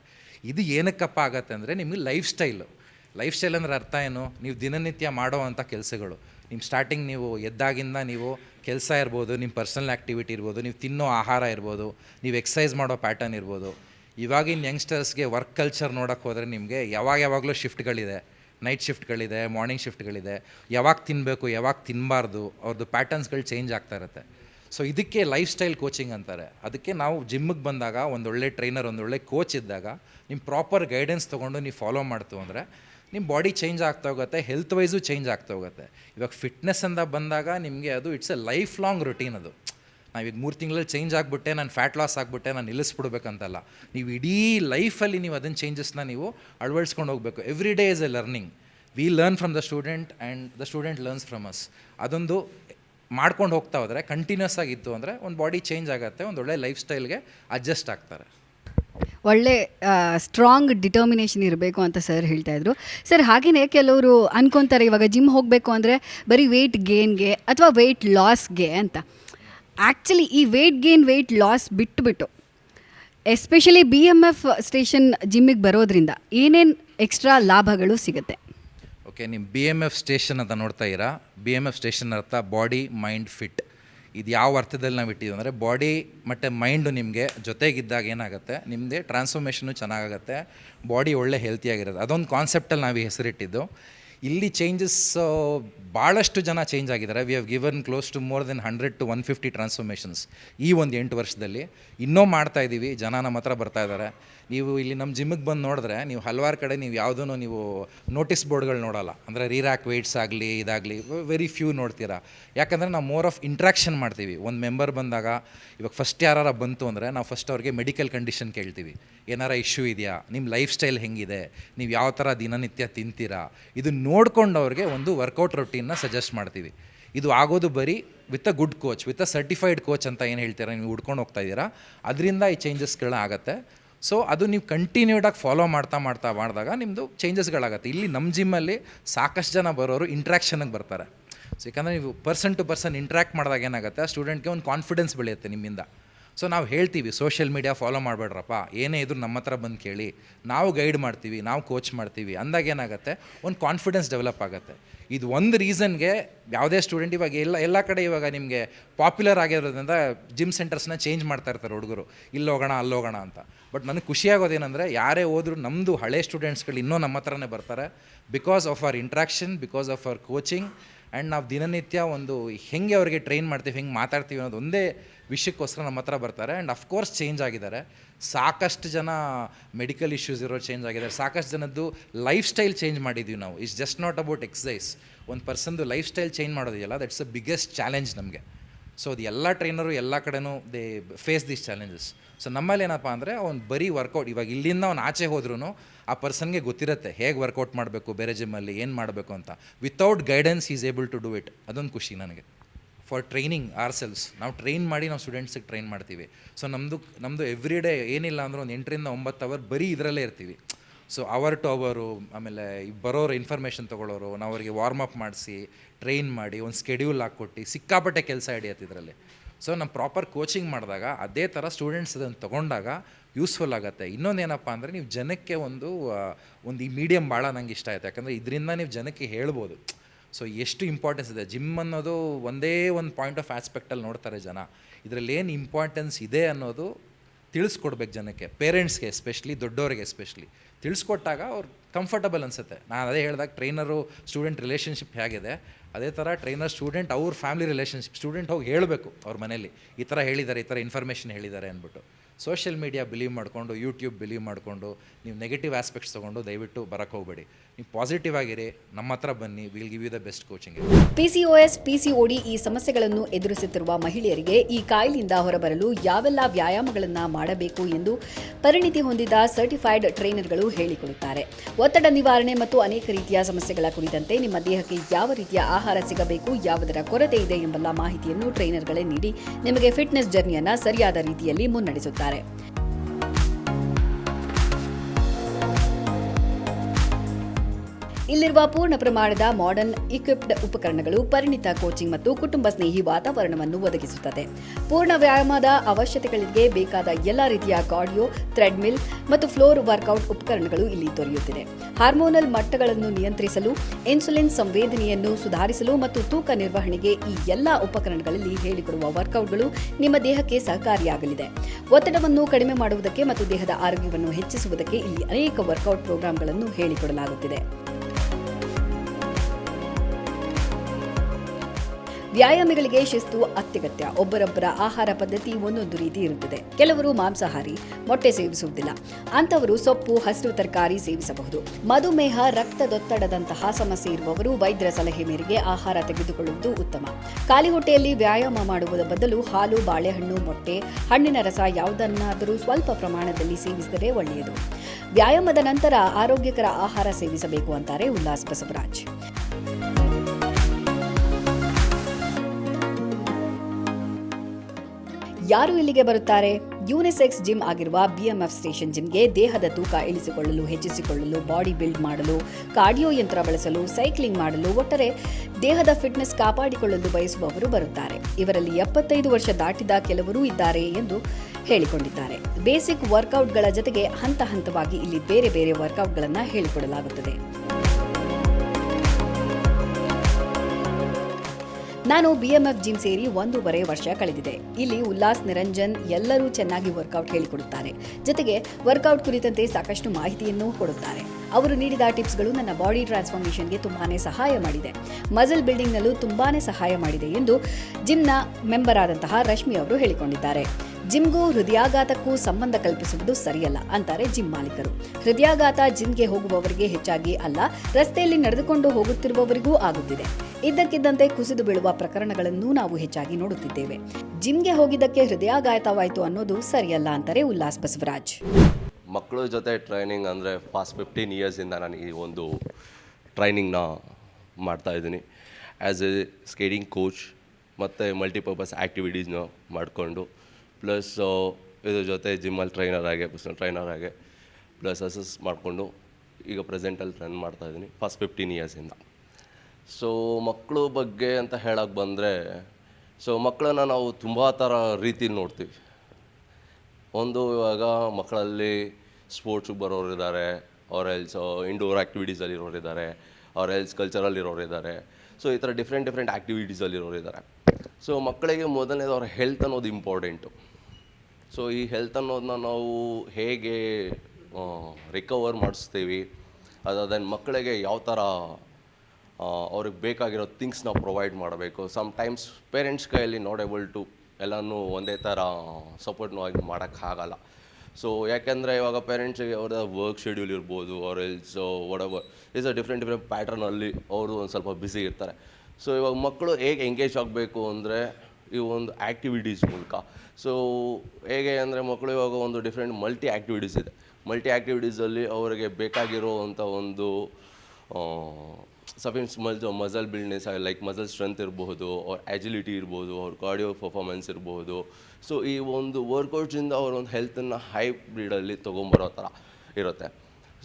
ಇದು ಏನಕ್ಕಪ್ಪ ಆಗತ್ತೆ ಅಂದರೆ ನಿಮಗೆ ಲೈಫ್ ಸ್ಟೈಲು ಲೈಫ್ ಸ್ಟೈಲ್ ಅಂದರೆ ಅರ್ಥ ಏನು? ನೀವು ದಿನನಿತ್ಯ ಮಾಡೋ ಅಂಥ ಕೆಲಸಗಳು. ನಿಮ್ಮ ಸ್ಟಾರ್ಟಿಂಗ್ ನೀವು ಎದ್ದಾಗಿಂದ ನೀವು ಕೆಲಸ ಇರ್ಬೋದು ನಿಮ್ಮ ಪರ್ಸನಲ್ ಆ್ಯಕ್ಟಿವಿಟಿ ಇರ್ಬೋದು, ನೀವು ತಿನ್ನೋ ಆಹಾರ ಇರ್ಬೋದು, ನೀವು ಎಕ್ಸಸೈಸ್ ಮಾಡೋ ಪ್ಯಾಟರ್ನ್ ಇರ್ಬೋದು. ಇವಾಗಿನ ಯಂಗ್ಸ್ಟರ್ಸ್ಗೆ ವರ್ಕ್ ಕಲ್ಚರ್ ನೋಡೋಕ್ಕೆ ಹೋದರೆ ನಿಮಗೆ ಯಾವಾಗ ಯಾವಾಗಲೂ ಶಿಫ್ಟ್ಗಳಿದೆ ನೈಟ್ ಶಿಫ್ಟ್ಗಳಿದೆ ಮಾರ್ನಿಂಗ್ ಶಿಫ್ಟ್ಗಳಿದೆ ಯಾವಾಗ ತಿನ್ನಬೇಕು ಯಾವಾಗ ತಿನ್ನಬಾರ್ದು ಅವ್ರದ್ದು ಪ್ಯಾಟರ್ನ್ಸ್ಗಳು ಚೇಂಜ್ ಆಗ್ತಾ ಇರುತ್ತೆ. ಸೊ ಇದಕ್ಕೆ ಲೈಫ್ ಸ್ಟೈಲ್ ಕೋಚಿಂಗ್ ಅಂತಾರೆ. ಅದಕ್ಕೆ ನಾವು ಜಿಮ್ಮಿಗೆ ಬಂದಾಗ ಒಂದೊಳ್ಳೆ ಟ್ರೈನರ್ ಒಂದೊಳ್ಳೆ ಕೋಚ್ ಇದ್ದಾಗ ನಿಮ್ಮ ಪ್ರಾಪರ್ ಗೈಡೆನ್ಸ್ ತೊಗೊಂಡು ನೀವು ಫಾಲೋ ಮಾಡ್ತು ಅಂದರೆ ನಿಮ್ಮ ಬಾಡಿ ಚೇಂಜ್ ಆಗ್ತಾ ಹೋಗುತ್ತೆ ಹೆಲ್ತ್ ವೈಸು ಚೇಂಜ್ ಆಗ್ತಾ ಹೋಗುತ್ತೆ. ಇವಾಗ ಫಿಟ್ನೆಸ್ ಅಂತ ಬಂದಾಗ ನಿಮಗೆ ಅದು it's a lifelong routine ಅದು. ನಾವೀಗ ಮೂರು ತಿಂಗಳಲ್ಲಿ ಚೇಂಜ್ ಆಗಿಬಿಟ್ಟೆ, ನಾನು ಫ್ಯಾಟ್ ಲಾಸ್ ಆಗಿಬಿಟ್ಟೆ, ನಾನು ನಿಲ್ಲಿಸ್ಬಿಡ್ಬೇಕಂತಲ್ಲ. ನೀವು ಇಡೀ ಲೈಫಲ್ಲಿ ನೀವು ಅದನ್ನು ಚೇಂಜಸ್ನ ನೀವು ಅಳವಡಿಸ್ಕೊಂಡು ಹೋಗಬೇಕು. Every day is a learning we learn from the student and the student learns from us ಅದೊಂದು ಮಾಡ್ಕೊಂಡು ಹೋಗ್ತಾ ಹೋದರೆ ಕಂಟಿನ್ಯೂಸ್ ಆಗಿತ್ತು ಅಂದರೆ ಒಂದು ಬಾಡಿ ಚೇಂಜ್ ಆಗುತ್ತೆ, ಒಂದು ಒಳ್ಳೆ ಲೈಫ್ ಸ್ಟೈಲ್ಗೆ ಅಡ್ಜಸ್ಟ್ ಆಗ್ತಾರೆ. ಒಳ್ಳೆ ಸ್ಟ್ರಾಂಗ್ ಡಿಟರ್ಮಿನೇಷನ್ ಇರಬೇಕು ಅಂತ ಸರ್ ಹೇಳ್ತಾ ಇದ್ರು. ಸರ್ ಹಾಗೆಯೇ ಕೆಲವರು ಅನ್ಕೊಂತಾರೆ, ಇವಾಗ ಜಿಮ್ ಹೋಗಬೇಕು ಅಂದರೆ ಬರೀ ವೆಯ್ಟ್ ಗೇನ್ಗೆ ಅಥವಾ ವೆಯ್ಟ್ ಲಾಸ್ಗೆ ಅಂತ. ಆ್ಯಕ್ಚುಲಿ ಈ ವೆಯ್ಟ್ ಗೇನ್ ವೆಯ್ಟ್ ಲಾಸ್ ಬಿಟ್ಟುಬಿಟ್ಟು especially B M F station ಜಿಮ್ಮಿಗೆ ಬರೋದ್ರಿಂದ ಏನೇನು ಎಕ್ಸ್ಟ್ರಾ ಲಾಭಗಳು ಸಿಗುತ್ತೆ? ಓಕೆ ನಿಮ್ಮ ಬಿ ಎಂ ಎಫ್ ಸ್ಟೇಷನ್ ಅಂತ ನೋಡ್ತಾ ಇರಾ ಬಿ ಎಂ ಎಫ್ ಸ್ಟೇಷನ್ ಅರ್ಥ ಬಾಡಿ ಮೈಂಡ್ ಫಿಟ್ ಇದು ಯಾವ ಅರ್ಥದಲ್ಲಿ ನಾವು ಇಟ್ಟಿದ್ದೀವಿ ಅಂದರೆ ಬಾಡಿ ಮತ್ತು ಮೈಂಡು ನಿಮಗೆ ಜೊತೆಗಿದ್ದಾಗ ಏನಾಗುತ್ತೆ? ನಿಮ್ಮದೇ ಟ್ರಾನ್ಸ್ಫಾರ್ಮೇಷನು ಚೆನ್ನಾಗಾಗುತ್ತೆ. ಬಾಡಿ ಒಳ್ಳೆ ಹೆಲ್ತಿಯಾಗಿರುತ್ತೆ ಅದೊಂದು ಕಾನ್ಸೆಪ್ಟಲ್ಲಿ ನಾವು ಹೆಸರಿಟ್ಟಿದ್ದು. ಇಲ್ಲಿ ಚೇಂಜಸ್ ಭಾಳಷ್ಟು ಜನ ಚೇಂಜ್ ಆಗಿದ್ದಾರೆ. We have given close to more than hundred to one fifty transformations ಈ ಒಂದು ಎಂಟು ವರ್ಷದಲ್ಲಿ. ಇನ್ನೂ ಮಾಡ್ತಾ ಇದ್ದೀವಿ ಜನ ನಮ್ಮ ಹತ್ರ ಬರ್ತಾ ಇದ್ದಾರೆ. ನೀವು ಇಲ್ಲಿ ನಮ್ಮ ಜಿಮ್ಮಿಗೆ ಬಂದು ನೋಡಿದ್ರೆ ನೀವು ಹಲವಾರು ಕಡೆ ನೀವು ಯಾವುದೂ ನೀವು ನೋಟಿಸ್ ಬೋರ್ಡ್ಗಳು ನೋಡಲ್ಲ. ಅಂದರೆ ರೀರ್ಯಾಕ್ ವೆಯ್ಟ್ಸ್ ಆಗಲಿ, ಇದಾಗಲಿ ವೆರಿ ಫ್ಯೂ ನೋಡ್ತೀರಾ. ಯಾಕಂದರೆ ನಾವು ಮೋರ್ ಆಫ್ ಇಂಟ್ರಾಕ್ಷನ್ ಮಾಡ್ತೀವಿ. ಒಂದು ಮೆಂಬರ್ ಬಂದಾಗ ಇವಾಗ ಫಸ್ಟ್ ಯಾರು ಬಂತು ಅಂದರೆ ನಾವು ಫಸ್ಟ್ ಅವ್ರಿಗೆ ಮೆಡಿಕಲ್ ಕಂಡೀಷನ್ ಕೇಳ್ತೀವಿ. ಏನಾರ ಇಶ್ಯೂ ಇದೆಯಾ? ನಿಮ್ಮ ಲೈಫ್ ಸ್ಟೈಲ್ ಹೆಂಗಿದೆ? ನೀವು ಯಾವ ಥರ ದಿನನಿತ್ಯ ತಿಂತೀರಾ? ಇದು ನೋಡ್ಕೊಂಡು ಅವ್ರಿಗೆ ಒಂದು ವರ್ಕೌಟ್ ರೊಟೀನ್ನ ಸಜೆಸ್ಟ್ ಮಾಡ್ತೀವಿ. ಇದು ಆಗೋದು ಬರೀ with a good coach with a certified coach ಅಂತ ಏನು ಹೇಳ್ತೀರಾ? ನೀವು ಹುಡ್ಕೊಂಡು ಹೋಗ್ತಾ ಇದ್ದೀರಾ. ಅದರಿಂದ ಈ ಚೇಂಜಸ್ಗಳನ್ನ ಆಗುತ್ತೆ. ಸೊ ಅದು ನೀವು ಕಂಟಿನ್ಯೂಡಾಗಿ ಫಾಲೋ ಮಾಡ್ತಾ ಮಾಡ್ತಾ ಮಾಡಿದಾಗ ನಿಮ್ಮದು ಚೇಂಜಸ್ಗಳಾಗತ್ತೆ ಇಲ್ಲಿ ನಮ್ಮ ಜಿಮ್ಮಲ್ಲಿ ಸಾಕಷ್ಟು ಜನ ಬರೋರು ಇಂಟ್ರ್ಯಾಕ್ಷನಿಗೆ ಬರ್ತಾರೆ. ಸೊ ಯಾಕಂದರೆ ನೀವು ಪರ್ಸನ್ ಟು ಪರ್ಸನ್ ಇಂಟ್ರ್ಯಾಕ್ಟ್ ಮಾಡಿದಾಗ ಏನಾಗುತ್ತೆ, ಆ ಸ್ಟೂಡೆಂಟ್ಗೆ ಒಂದು ಕಾನ್ಫಿಡೆನ್ಸ್ ಬೆಳೆಯುತ್ತೆ ನಿಮ್ಮಿಂದ. ಸೊ ನಾವು ಹೇಳ್ತೀವಿ ಸೋಷಿಯಲ್ ಮೀಡಿಯಾ ಫಾಲೋ ಮಾಡಬೇಡ್ರಪ್ಪ. ಏನೇ ಇದ್ರು ನಮ್ಮ ಹತ್ರ ಬಂದು ಕೇಳಿ. ನಾವು ಗೈಡ್ ಮಾಡ್ತೀವಿ, ನಾವು ಕೋಚ್ ಮಾಡ್ತೀವಿ. ಅಂದಾಗ ಏನಾಗುತ್ತೆ? ಒಂದು ಕಾನ್ಫಿಡೆನ್ಸ್ ಡೆವಲಪ್ ಆಗುತ್ತೆ. ಇದು ಒಂದು ರೀಸನ್ಗೆ ಯಾವುದೇ ಸ್ಟೂಡೆಂಟ್ ಇವಾಗ ಎಲ್ಲ ಎಲ್ಲ ಕಡೆ ಇವಾಗ ನಿಮಗೆ ಪಾಪ್ಯುಲರ್ ಆಗಿರೋದ್ರಿಂದ ಜಿಮ್ ಸೆಂಟರ್ಸ್ನ ಚೇಂಜ್ ಮಾಡ್ತಾ ಇರ್ತಾರೆ ಹುಡುಗರು. ಇಲ್ಲಿ ಹೋಗೋಣ, ಅಲ್ಲಿ ಹೋಗೋಣ ಅಂತ. ಬಟ್ ನನಗೆ ಖುಷಿಯಾಗೋದೇನೆಂದರೆ ಯಾರೇ ಹೋದರೂ ನಮ್ಮದು ಹಳೆ ಸ್ಟೂಡೆಂಟ್ಸ್ಗಳು ಇನ್ನೂ ನಮ್ಮ ಹತ್ರನೇ ಬರ್ತಾರೆ. Because of our interaction because of our coaching and ನಾವು ದಿನನಿತ್ಯ ಒಂದು ಹೆಂಗೆ ಅವರಿಗೆ ಟ್ರೈನ್ ಮಾಡ್ತೀವಿ, ಹೆಂಗೆ ಮಾತಾಡ್ತೀವಿ ಅನ್ನೋದು ಒಂದೇ ವಿಷಯಕ್ಕೋಸ್ಕರ ನಮ್ಮ ಹತ್ರ ಬರ್ತಾರೆ. ಆ್ಯಂಡ್ ಅಫ್ಕೋರ್ಸ್ ಚೇಂಜ್ ಆಗಿದ್ದಾರೆ. ಸಾಕಷ್ಟು ಜನ ಮೆಡಿಕಲ್ ಇಶ್ಯೂಸ್ ಇರೋ ಚೇಂಜ್ ಆಗಿದ್ದಾರೆ. ಸಾಕಷ್ಟು ಜನದ್ದು ಲೈಫ್ ಸ್ಟೈಲ್ ಚೇಂಜ್ ಮಾಡಿದ್ದೀವಿ ನಾವು. It's just not about exercise ಒಂದು ಪರ್ಸನ್ದು ಲೈಫ್ ಸ್ಟೈಲ್ ಚೇಂಜ್ ಮಾಡೋದಿಲ್ಲ ದಟ್ಸ್ ಅ ಬಿಗ್ಗೆಸ್ಟ್ ಚಾಲೆಂಜ್ ನಮಗೆ. ಸೊ ಅದು ಎಲ್ಲ ಟ್ರೈನರು ಎಲ್ಲ ಕಡೆನೂ they face these challenges so ನಮ್ಮಲ್ಲಿ ಏನಪ್ಪ ಅಂದರೆ, ಅವ್ನು ಬರೀ ವರ್ಕೌಟ್ ಇವಾಗ ಇಲ್ಲಿಂದ ಅವ್ನು ಆಚೆ ಹೋದ್ರೂ ಆ ಪರ್ಸನ್ಗೆ ಗೊತ್ತಿರುತ್ತೆ, ಹೇಗೆ ವರ್ಕೌಟ್ ಮಾಡಬೇಕು, ಬೇರೆ ಜಿಮ್ಮಲ್ಲಿ ಏನು ಮಾಡಬೇಕು ಅಂತ. Without guidance is able to do it ಅದೊಂದು ಖುಷಿ ನನಗೆ. ಫಾರ್ ಟ್ರೈನಿಂಗ್ ಆರ್ ಸೆಲ್ಸ್ ನಾವು ಟ್ರೈನ್ ಮಾಡಿ ನಾವು ಸ್ಟೂಡೆಂಟ್ಸಿಗೆ ಟ್ರೈನ್ ಮಾಡ್ತೀವಿ. ಸೊ ನಮ್ಮದು ನಮ್ಮದು ಎವ್ರಿ ಡೇ ಏನಿಲ್ಲ ಅಂದ್ರೆ ಒಂದು ಎಂಟರಿಂದ ಒಂಬತ್ತು ಅವರ್ ಬರೀ ಇದರಲ್ಲೇ ಇರ್ತೀವಿ. ಸೊ ಅವರ್ ಟು ಅವರು ಆಮೇಲೆ ಬರೋರು ಇನ್ಫಾರ್ಮೇಷನ್ ತೊಗೊಳೋರು ನಾವು ಅವರಿಗೆ ವಾರ್ಮ್ ಅಪ್ ಮಾಡಿಸಿ ಟ್ರೈನ್ ಮಾಡಿ, ಒಂದು ಸ್ಕೆಡ್ಯೂಲ್ ಹಾಕ್ಕೊಟ್ಟು, ಸಿಕ್ಕಾಪಟ್ಟೆ ಕೆಲಸ ಹಿಡಿಯತ್ತೆ ಇದರಲ್ಲಿ. ಸೊ ನಮ್ಮ ಪ್ರಾಪರ್ ಕೋಚಿಂಗ್ ಮಾಡಿದಾಗ, ಅದೇ ಥರ ಸ್ಟೂಡೆಂಟ್ಸ್ ಅದನ್ನು ತೊಗೊಂಡಾಗ ಯೂಸ್ಫುಲ್ ಆಗುತ್ತೆ. ಇನ್ನೊಂದು ಏನಪ್ಪ ಅಂದರೆ ನೀವು ಜನಕ್ಕೆ ಒಂದು ಒಂದು ಈ ಮೀಡಿಯಮ್ ಭಾಳ ನಂಗೆ ಇಷ್ಟ ಆಯಿತು. ಯಾಕಂದರೆ ಇದರಿಂದ ನೀವು ಜನಕ್ಕೆ ಹೇಳ್ಬೋದು. ಸೊ ಎಷ್ಟು ಇಂಪಾರ್ಟೆನ್ಸ್ ಇದೆ? ಜಿಮ್ ಅನ್ನೋದು ಒಂದೇ ಒಂದು ಪಾಯಿಂಟ್ ಆಫ್ ಆಸ್ಪೆಕ್ಟಲ್ಲಿ ನೋಡ್ತಾರೆ ಜನ. ಇದರಲ್ಲಿ ಏನು ಇಂಪಾರ್ಟೆನ್ಸ್ ಇದೆ ಅನ್ನೋದು ತಿಳಿಸ್ಕೊಡ್ಬೇಕು ಜನಕ್ಕೆ ಪೇರೆಂಟ್ಸ್ಗೆ ಎಸ್ಪೆಷಲಿ ದೊಡ್ಡವರಿಗೆ ಎಸ್ಪೆಷಲಿ ತಿಳಿಸ್ಕೊಟ್ಟಾಗ ಅವ್ರು ಕಂಫರ್ಟಬಲ್ ಅನಿಸುತ್ತೆ. ನಾನು ಅದೇ ಹೇಳಿದಾಗ ಟ್ರೈನರು ಸ್ಟೂಡೆಂಟ್ ರಿಲೇಷನ್ಶಿಪ್ ಹೇಗಿದೆ. ಅದೇ ಥರ ಟ್ರೈನರ್ ಸ್ಟೂಡೆಂಟ್ ಅವ್ರ ಫ್ಯಾಮಿಲಿ ರಿಲೇಷನ್ಶಿಪ್ ಸ್ಟೂಡೆಂಟ್ ಹೋಗಿ ಹೇಳಬೇಕು ಅವ್ರ ಮನೇಲಿ. ಈ ಥರ ಹೇಳಿದ್ದಾರೆ ಈ ಥರ ಇನ್ಫಾರ್ಮೇಷನ್ ಹೇಳಿದ್ದಾರೆ ಅಂದ್ಬಿಟ್ಟು. ಸೋಷಿಯಲ್ ಮೀಡಿಯಾ ಬಿಲೀವ್ ಮಾಡಿಕೊಂಡು ಯೂಟ್ಯೂಬ್ ಬಿಲೀವ್ ಮಾಡಿಕೊಂಡು, ನೀವು ನೆಗೆಟಿವ್ ಆಸ್ಪೆಕ್ಟ್ಸ್ ತೊಗೊಂಡು ದಯವಿಟ್ಟು ಬರಕ್ಕೆ ಹೋಗಬೇಡಿ. ನೀವು ಪಾಸಿಟಿವ್ ಆಗಿರಿ, ನಮ್ಮ ಹತ್ರ ಬನ್ನಿ will give you the best coaching PCOS PCOD ಈ ಸಮಸ್ಯೆಗಳನ್ನು ಎದುರಿಸುತ್ತಿರುವ ಮಹಿಳೆಯರಿಗೆ ಈ ಕಾಯಿಲೆಯಿಂದ ಹೊರಬರಲು ಯಾವೆಲ್ಲ ವ್ಯಾಯಾಮಗಳನ್ನು ಮಾಡಬೇಕು ಎಂದು ಪರಿಣಿತಿ ಹೊಂದಿದ ಸರ್ಟಿಫೈಡ್ ಟ್ರೈನರ್ಗಳು ಹೇಳಿಕೊಡುತ್ತಾರೆ. ಒತ್ತಡ ನಿವಾರಣೆ ಮತ್ತು ಅನೇಕ ರೀತಿಯ ಸಮಸ್ಯೆಗಳ ಕುರಿತಂತೆ ನಿಮ್ಮ ದೇಹಕ್ಕೆ ಯಾವ ರೀತಿಯ ಆಹಾರ ಸಿಗಬೇಕು, ಯಾವುದರ ಕೊರತೆ ಇದೆ ಎಂಬೆಲ್ಲ ಮಾಹಿತಿಯನ್ನು ಟ್ರೈನರ್ಗಳೇ ನೀಡಿ ನಿಮಗೆ ಫಿಟ್ನೆಸ್ ಜರ್ನಿಯನ್ನು ಸರಿಯಾದ ರೀತಿಯಲ್ಲಿ ಮುನ್ನಡೆಸುತ್ತಾರೆ. about it. ಇಲ್ಲಿರುವ ಪೂರ್ಣ ಪ್ರಮಾಣದ ಮಾಡರ್ನ್ ಇಕ್ವಿಪ್ಡ್ ಉಪಕರಣಗಳು ಪರಿಣಿತ ಕೋಚಿಂಗ್ ಮತ್ತು ಕುಟುಂಬ ಸ್ನೇಹಿ ವಾತಾವರಣವನ್ನು ಒದಗಿಸುತ್ತದೆ. ಪೂರ್ಣ ವ್ಯಾಯಾಮದ ಅವಶ್ಯಕತೆಗಳಿಗೆ ಬೇಕಾದ ಎಲ್ಲ ರೀತಿಯ ಕಾರ್ಡಿಯೋ ಥ್ರೆಡ್ಮಿಲ್ ಮತ್ತು ಫ್ಲೋರ್ ವರ್ಕೌಟ್ ಉಪಕರಣಗಳು ಇಲ್ಲಿ ದೊರೆಯುತ್ತಿದೆ. ಹಾರ್ಮೋನಲ್ ಮಟ್ಟಗಳನ್ನು ನಿಯಂತ್ರಿಸಲು ಇನ್ಸುಲಿನ್ ಸಂವೇದನೆಯನ್ನು ಸುಧಾರಿಸಲು ಮತ್ತು ತೂಕ ನಿರ್ವಹಣೆಗೆ ಈ ಎಲ್ಲ ಉಪಕರಣಗಳಲ್ಲಿ ಹೇಳಿಕೊಡುವ ವರ್ಕೌಟ್ಗಳು ನಿಮ್ಮ ದೇಹಕ್ಕೆ ಸಹಕಾರಿಯಾಗಲಿದೆ. ಒತ್ತಡವನ್ನು ಕಡಿಮೆ ಮಾಡುವುದಕ್ಕೆ ಮತ್ತು ದೇಹದ ಆರೋಗ್ಯವನ್ನು ಹೆಚ್ಚಿಸುವುದಕ್ಕೆ ಇಲ್ಲಿ ಅನೇಕ ವರ್ಕೌಟ್ ಪ್ರೋಗ್ರಾಂಗಳನ್ನು ಹೇಳಿಕೊಡಲಾಗುತ್ತಿದೆ. ವ್ಯಾಯಾಮಿಗಳಿಗೆ ಶಿಸ್ತು ಅತ್ಯಗತ್ಯ. ಒಬ್ಬರೊಬ್ಬರ ಆಹಾರ ಪದ್ಧತಿ ಒಂದೊಂದು ರೀತಿ ಇರುತ್ತದೆ. ಕೆಲವರು ಮಾಂಸಾಹಾರಿ, ಮೊಟ್ಟೆ ಸೇವಿಸುವುದಿಲ್ಲ. ಅಂತವರು ಸೊಪ್ಪು, ಹಸಿರು ತರಕಾರಿ ಸೇವಿಸಬಹುದು. ಮಧುಮೇಹ, ರಕ್ತದೊತ್ತಡದಂತಹ ಸಮಸ್ಯೆ ಇರುವವರು ವೈದ್ಯರ ಸಲಹೆ ಮೇರೆಗೆ ಆಹಾರ ತೆಗೆದುಕೊಳ್ಳುವುದು ಉತ್ತಮ. ಖಾಲಿ ಹೊಟ್ಟೆಯಲ್ಲಿ ವ್ಯಾಯಾಮ ಮಾಡುವುದರ ಬದಲು ಹಾಲು, ಬಾಳೆಹಣ್ಣು, ಮೊಟ್ಟೆ, ಹಣ್ಣಿನ ರಸ ಯಾವುದನ್ನಾದರೂ ಸ್ವಲ್ಪ ಪ್ರಮಾಣದಲ್ಲಿ ಸೇವಿಸಿದರೆ ಒಳ್ಳೆಯದು. ವ್ಯಾಯಾಮದ ನಂತರ ಆರೋಗ್ಯಕರ ಆಹಾರ ಸೇವಿಸಬೇಕು ಅಂತಾರೆ ಉಲ್ಲಾಸ್ ಬಸವರಾಜ್. ಯಾರು ಇಲ್ಲಿಗೆ ಬರುತ್ತಾರೆ? ಯೂನಿಸೆಕ್ಸ್ ಜಿಮ್ ಆಗಿರುವ ಬಿಎಂಎಫ್ ಸ್ಟೇಷನ್ ಜಿಮ್ಗೆ ದೇಹದ ತೂಕ ಇಳಿಸಿಕೊಳ್ಳಲು, ಹೆಚ್ಚಿಸಿಕೊಳ್ಳಲು ಬಾಡಿ ಬಿಲ್ಡ್ ಮಾಡಲು ಕಾರ್ಡಿಯೋ ಯಂತ್ರ ಬಳಸಲು ಸೈಕ್ಲಿಂಗ್ ಮಾಡಲು ಒಟ್ಟರೆ ದೇಹದ ಫಿಟ್ನೆಸ್ ಕಾಪಾಡಿಕೊಳ್ಳಲು ಬಯಸುವವರು ಬರುತ್ತಾರೆ. ಇವರಲ್ಲಿ ಎಪ್ಪತ್ತೈದು ವರ್ಷ ದಾಟಿದ ಕೆಲವರು ಇದ್ದಾರೆ ಎಂದು ಹೇಳಿಕೊಂಡಿದ್ದಾರೆ. ಬೇಸಿಕ್ ವರ್ಕೌಟ್ಗಳ ಜೊತೆಗೆ ಹಂತ ಹಂತವಾಗಿ ಇಲ್ಲಿ ಬೇರೆ ಬೇರೆ ವರ್ಕೌಟ್ಗಳನ್ನು ಹೇಳಿಕೊಡಲಾಗುತ್ತದೆ. ನಾನು ಬಿಎಂಎಫ್ ಜಿಮ್ ಸೇರಿ ಒಂದೂವರೆ ವರ್ಷ ಕಳೆದಿದೆ. ಇಲ್ಲಿ ಉಲ್ಲಾಸ್, ನಿರಂಜನ್ ಎಲ್ಲರೂ ಚೆನ್ನಾಗಿ ವರ್ಕೌಟ್ ಹೇಳಿಕೊಡುತ್ತಾರೆ. ಜೊತೆಗೆ ವರ್ಕೌಟ್ ಕುರಿತಂತೆ ಸಾಕಷ್ಟು ಮಾಹಿತಿಯನ್ನು ಕೊಡುತ್ತಾರೆ. ಅವರು ನೀಡಿದ ಟಿಪ್ಸ್ಗಳು ನನ್ನ ಬಾಡಿ ಟ್ರಾನ್ಸ್ಫಾರ್ಮೇಷನ್ಗೆ ತುಂಬಾನೇ ಸಹಾಯ ಮಾಡಿದೆ. ಮಸಲ್ ಬಿಲ್ಡಿಂಗ್ನಲ್ಲೂ ತುಂಬಾನೇ ಸಹಾಯ ಮಾಡಿದೆ ಎಂದು ಜಿಮ್ನ ಮೆಂಬರ್ ಆದಂತಹ ರಶ್ಮಿ ಅವರು ಹೇಳಿಕೊಂಡಿದ್ದಾರೆ. ಜಿಮ್ಗೂ ಹೃದಯಾಘಾತಕ್ಕೂ ಸಂಬಂಧ ಕಲ್ಪಿಸುವುದು ಸರಿಯಲ್ಲ ಅಂತಾರೆ ಜಿಮ್ ಮಾಲೀಕರು. ಹೃದಯಾಘಾತ ಜಿಮ್ಗೆ ಹೋಗುವವರಿಗೆ ಹೆಚ್ಚಾಗಿ ಅಲ್ಲ, ರಸ್ತೆಯಲ್ಲಿ ನಡೆದುಕೊಂಡು ಹೋಗುತ್ತಿರುವವರಿಗೂ ಆಗುತ್ತಿದೆ. ಇದ್ದಕ್ಕಿದ್ದಂತೆ ಕುಸಿದು ಬೀಳುವ ಪ್ರಕರಣಗಳನ್ನು ನಾವು ಹೆಚ್ಚಾಗಿ ನೋಡುತ್ತಿದ್ದೇವೆ. ಜಿಮ್ಗೆ ಹೋಗಿದ್ದಕ್ಕೆ ಹೃದಯಾಘಾತವಾಯಿತು ಅನ್ನೋದು ಸರಿಯಲ್ಲ ಅಂತಾರೆ ಉಲ್ಲಾಸ್ ಬಸವರಾಜ್. ಮಕ್ಕಳ ಜೊತೆ ಟ್ರೈನಿಂಗ್ ಅಂದರೆ ಫಾಸ್ಟ್ ಫಿಫ್ಟೀನ್ ಇಯರ್ಸಿಂದ ನಾನು ಈ ಒಂದು ಟ್ರೈನಿಂಗ್ನ ಮಾಡ್ತಾಯಿದ್ದೀನಿ ಆ್ಯಸ್ ಎ ಸ್ಕೇಟಿಂಗ್ ಕೋಚ್ ಮತ್ತು ಮಲ್ಟಿಪರ್ಪಸ್ ಆ್ಯಕ್ಟಿವಿಟೀಸ್ನ ಮಾಡಿಕೊಂಡು ಪ್ಲಸ್ ಇದ್ರ ಜೊತೆ ಜಿಮ್ಮಲ್ಲಿ ಟ್ರೈನರ್ ಆಗಿ ಪರ್ಸನಲ್ ಟ್ರೈನರ್ ಆಗಿ ಪ್ಲಸ್ ಅಸಸ್ ಮಾಡಿಕೊಂಡು, ಈಗ ಪ್ರೆಸೆಂಟಲ್ಲಿ ರನ್ ಮಾಡ್ತಾಯಿದ್ದೀನಿ ಫಸ್ಟ್ ಫಿಫ್ಟೀನ್ ಇಯರ್ಸಿಂದ ಸೊ ಮಕ್ಕಳು ಬಗ್ಗೆ ಅಂತ ಹೇಳೋಕ್ಕೆ ಬಂದರೆ ಸೊ ಮಕ್ಕಳನ್ನ ನಾವು ತುಂಬ ಥರ ರೀತಿಲಿ ನೋಡ್ತೀವಿ. ಒಂದು, ಇವಾಗ ಮಕ್ಕಳಲ್ಲಿ ಸ್ಪೋರ್ಟ್ಸಿಗೆ ಬರೋರು ಇದ್ದಾರೆ ಅವ್ರ ಎಲ್ಸ್ ಇಂಡೋರ್ ಆ್ಯಕ್ಟಿವಿಟೀಸಲ್ಲಿ ಇರೋರು ಇದ್ದಾರೆ ಅವ್ರ ಎಲ್ಸ್ ಕಲ್ಚರಲ್ಲಿ ಇರೋರು ಇದ್ದಾರೆ ಸೊ ಈ ಥರ ಡಿಫ್ರೆಂಟ್ ಡಿಫ್ರೆಂಟ್ ಆ್ಯಕ್ಟಿವಿಟೀಸಲ್ಲಿ ಇರೋರು ಇದ್ದಾರೆ ಸೊ ಮಕ್ಕಳಿಗೆ ಮೊದಲನೇದು ಅವ್ರ ಹೆಲ್ತ್ ಅನ್ನೋದು ಇಂಪಾರ್ಟೆಂಟು ಸೊ ಈ ಹೆಲ್ತ್ ಅನ್ನೋದನ್ನ ನಾವು ಹೇಗೆ ರಿಕವರ್ ಮಾಡಿಸ್ತೀವಿ ಅದಾದ ಮಕ್ಕಳಿಗೆ ಯಾವ ಥರ ಅವ್ರಿಗೆ ಬೇಕಾಗಿರೋ ಥಿಂಗ್ಸ್ನ ಪ್ರೊವೈಡ್ ಮಾಡಬೇಕು. ಸಮ್ ಟೈಮ್ಸ್ ಪೇರೆಂಟ್ಸ್ ಕೈಯಲ್ಲಿ ನಾಟ್ ಏಬಲ್ ಟು ಎಲ್ಲನೂ ಒಂದೇ ಥರ ಸಪೋರ್ಟ್ನೂ ಆಗಿ ಮಾಡೋಕ್ಕಾಗಲ್ಲ ಸೊ ಯಾಕೆಂದರೆ ಇವಾಗ ಪೇರೆಂಟ್ಸಿಗೆ ಅವ್ರದ್ದು ವರ್ಕ್ ಶೆಡ್ಯೂಲ್ ಇರ್ಬೋದು ಅವ್ರ else whatever is a different different ಪ್ಯಾಟ್ರನಲ್ಲಿ ಅವರು ಒಂದು ಸ್ವಲ್ಪ ಬ್ಯುಸಿ ಇರ್ತಾರೆ. ಸೊ ಇವಾಗ ಮಕ್ಕಳು ಹೇಗೆ ಎಂಗೇಜ್ ಆಗಬೇಕು ಅಂದರೆ ಈ ಒಂದು ಆ್ಯಕ್ಟಿವಿಟೀಸ್ ಮೂಲಕ. ಸೊ ಹೇಗೆ ಅಂದರೆ ಮಕ್ಕಳು ಇವಾಗ ಒಂದು ಡಿಫ್ರೆಂಟ್ ಮಲ್ಟಿ ಆ್ಯಕ್ಟಿವಿಟೀಸ್ ಇದೆ. ಮಲ್ಟಿ ಆ್ಯಕ್ಟಿವಿಟೀಸಲ್ಲಿ ಅವರಿಗೆ ಬೇಕಾಗಿರೋವಂಥ ಒಂದು ಸಫಿನ್ಸ್ ಮಲ್ muscle buildness like muscle strength ಇರಬಹುದು ಅವ್ರ ಆ್ಯಜಿಲಿಟಿ ಇರ್ಬೋದು ಅವ್ರ ಕಾರ್ಡಿಯೋ ಪರ್ಫಾರ್ಮೆನ್ಸ್ ಇರ್ಬೋದು ಸೊ ಈ ಒಂದು ವರ್ಕೌಟ್ಸಿಂದ ಒಂದು ಹೆಲ್ತನ್ನು ಹೈ ಬ್ರೀಡಲ್ಲಿ ತೊಗೊಂಬರೋ ಥರ ಇರುತ್ತೆ.